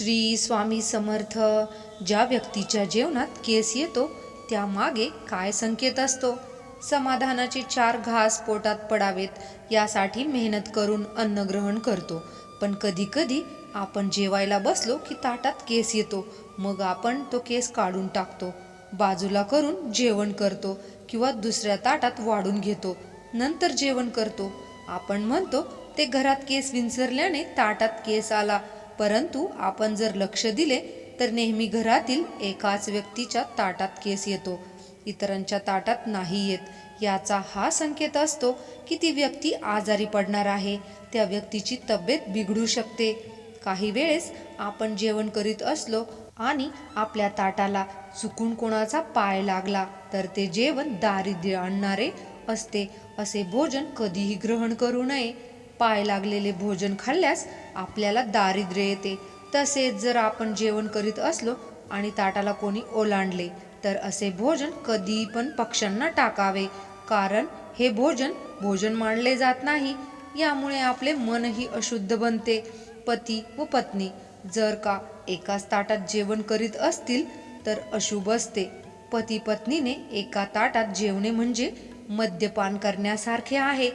श्री स्वामी समर्थ ज्या व्यक्तीच्या जेवणात केस येतो त्यामागे काय संकेत असतो? समाधानाचे चार घास पोटात पडावेत यासाठी मेहनत करून अन्न ग्रहण करतो. पण कधी कधी आपण जेवायला बसलो की ताटात केस येतो मग आपण तो केस काढून टाकतो. बाजूला करून जेवण करतो किंवा दुसऱ्या ताटात वाढून घेतो. नंतर जेवण करतो. आपण म्हणतो ते घरात केस विंचरल्याने ताटात केस आला. परंतु आपण जर लक्ष दिले तर नेहमी घरातील एकाच व्यक्तीच्या ताटात केस येतो. इतरांच्या ताटात नाही येत. याचा हा संकेत असतो की ती व्यक्ती आजारी पडणार आहे. त्या व्यक्तीची तब्येत बिघडू शकते. काही वेळेस आपण जेवण करीत असलो आणि आपल्या ताटाला चुकून कोणाचा पाय लागला तर ते जेवण दारिद्र्य आणणारे असते. असे भोजन कधीही ग्रहण करू नये. पाय लागलेले भोजन खाल्ल्यास आपल्याला दारिद्र्य येते. तसेच जर आपण जेवण करीत असलो आणि ताटाला कोणी ओलांडले तर असे भोजन कधी पण पक्ष्यांना टाकावे कारण हे भोजन भोजन मानले जात नाही. यामुळे आपले मनही अशुद्ध बनते. पती व पत्नी जर का एकाच ताटात जेवण करीत असतील तर अशुभ असते. पती पत्नीने एका ताटात जेवणे म्हणजे मद्यपान करण्यासारखे आहे.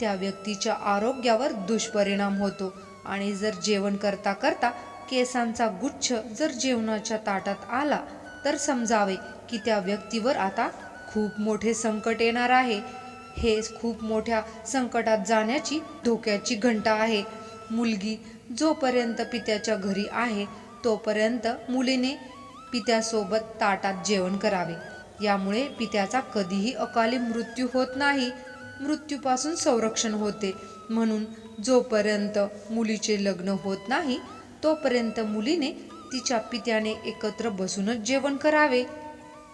त्या व्यक्तीच्या आरोग्यावर दुष्परिणाम होतो. आणि जर जेवण करता करता केसांचा गुच्छ जर जेवणाच्या ताटात आला तर समजावे की त्या व्यक्तीवर आता खूप मोठे संकट येणार आहे. हे खूप मोठ्या संकटात जाण्याची धोक्याची घंटा आहे. मुलगी जोपर्यंत पित्याच्या घरी आहे तोपर्यंत मुलीने पित्यासोबत ताटात जेवण करावे. यामुळे पित्याचा कधीही अकाली मृत्यू होत नाही. मृत्यूपासून संरक्षण होते. म्हणून जोपर्यंत मुलीचे लग्न होत नाही तोपर्यंत मुलीने तिच्या पित्याने एकत्र बसूनच जेवण करावे.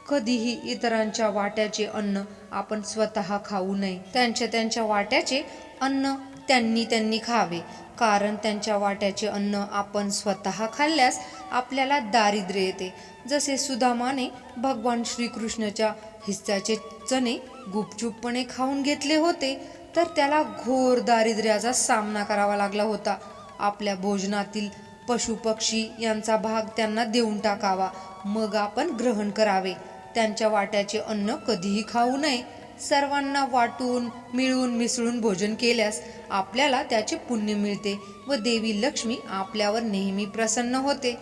कधीही इतरांच्या वाट्याचे अन्न आपण स्वतः खाऊ नये. त्यांच्या त्यांच्या वाट्याचे अन्न त्यांनी त्यांनी खावे. कारण त्यांच्या वाट्याचे अन्न आपण स्वतः खाल्ल्यास आपल्याला दारिद्र्य येते. जसे सुदामाने भगवान श्रीकृष्णाच्या हिस्साचे चणे गुपचूपपणे खाऊन घेतले होते तर त्याला घोर दारिद्र्याचा सामना करावा लागला होता. आपल्या भोजनातील पशुपक्षी यांचा भाग त्यांना देऊन टाकावा मग आपण ग्रहण करावे. त्यांच्या वाट्याचे अन्न कधीही खाऊ नये. सर्वांना वाटून मिळून मिसळून भोजन केल्यास आपल्याला त्याचे पुण्य मिळते व देवी लक्ष्मी आपल्यावर नेहमी प्रसन्न होते.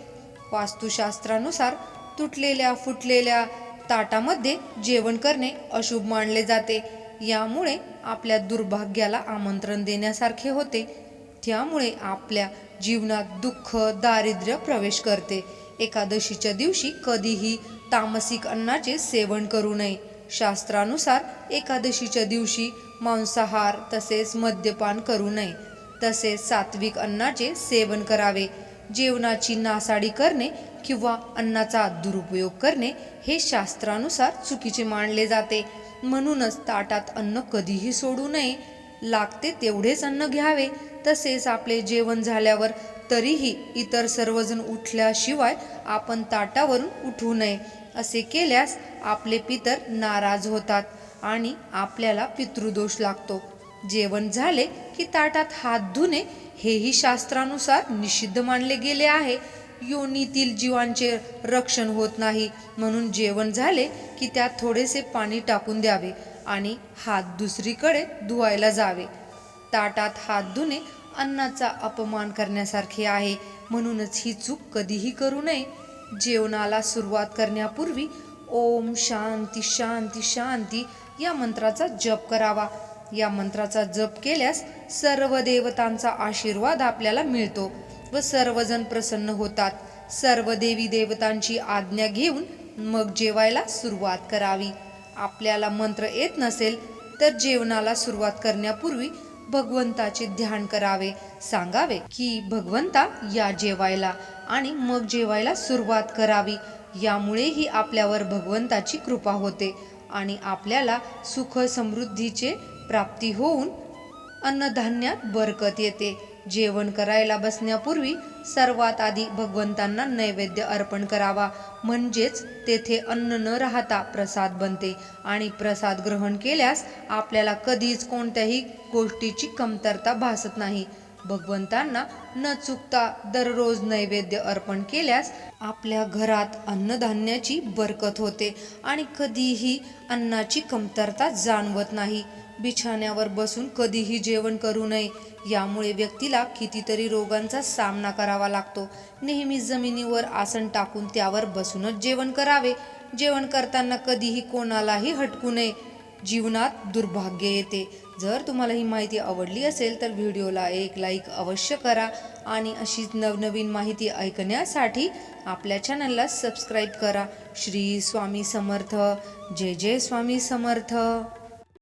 वास्तुशास्त्रानुसार तुटलेल्या फुटलेल्या ताटामध्ये जेवण करणे अशुभ मानले जाते. यामुळे आपल्या दुर्भाग्याला आमंत्रण देण्यासारखे होते. त्यामुळे आपल्या जीवनात दुःख दारिद्र्य प्रवेश करते. एकादशीच्या दिवशी कधीही तामसिक अन्नाचे सेवन करू नये. शास्त्रानुसार एकादशीच्या दिवशी मांसाहार तसेच मद्यपान करू नये. तसेच सात्विक अन्नाचे सेवन करावे. जेवणाची नासाडी करणे किंवा अन्नाचा दुरुपयोग करणे हे शास्त्रानुसार चुकीचे मानले जाते. म्हणूनच ताटात अन्न कधीही सोडू नये. लागते तेवढेच अन्न घ्यावे. तसेच आपले जेवण झाल्यावर तरीही इतर सर्वजण उठल्याशिवाय आपण ताटावरून उठू नये. असे केल्यास आपले पितर नाराज होतात आणि आपल्याला पितृदोष लागतो. जेवण झाले की ताटात हात धुणे हेही शास्त्रानुसार निषिद्ध मानले गेले आहे. योनीतील जीवांचे रक्षण होत नाही. म्हणून जेवण झाले की त्यात थोडेसे पाणी टाकून द्यावे आणि हात दुसरीकडे धुवायला जावे. ताटात हात धुणे अन्नाचा अपमान करण्यासारखे आहे. म्हणूनच ही चूक कधीही करू नये. जेवणाला सुरुवात करण्यापूर्वी ओम शांती शांती शांती या मंत्राचा जप करावा. या मंत्राचा जप केल्यास सर्व देवतांचा आशीर्वाद आपल्याला मिळतो व सर्वजण प्रसन्न होतात. सर्व देवी देवतांची आज्ञा घेऊन मग जेवायला सुरुवात करावी. आपल्याला मंत्र येत नसेल तर जेवणाला सुरुवात करण्यापूर्वी भगवंताचे ध्यान करावे सांगावे की भगवंता या जेवायला आणि मग जेवायला सुरुवात करावी. यामुळेही आपल्यावर भगवंताची कृपा होते आणि आपल्याला सुख समृद्धीचे प्राप्ती होऊन अन्नधान्यात बरकत येते. जेवण करायला बसण्यापूर्वी सर्वात आधी भगवंतांना नैवेद्य अर्पण करावा. म्हणजेच तेथे अन्न न राहता प्रसाद बनते आणि प्रसाद ग्रहण केल्यास आपल्याला कधीच कोणत्याही गोष्टीची कमतरता भासत नाही. भगवंतांना न चुकता दररोज नैवेद्य अर्पण केल्यास आपल्या घरात अन्नधान्याची बरकत होते आणि कधीही अन्नाची कमतरता जाणवत नाही. बिछाण्यावर बसून कधीही जेवण करू नये. यामुळे व्यक्तीला कितीतरी रोगांचा सामना करावा लागतो. नेहमी जमिनीवर आसन टाकून त्यावर बसूनच जेवण करावे. जेवण करताना कधीही कोणालाही हटकू नये. जीवनात दुर्भाग्य येते. जर तुम्हाला ही माहिती आवडली असेल तर व्हिडिओला एक लाईक अवश्य करा आणि अशीच नवनवीन माहिती ऐकण्यासाठी आपल्या चॅनलला सबस्क्राईब करा. श्री स्वामी समर्थ. जय जय स्वामी समर्थ.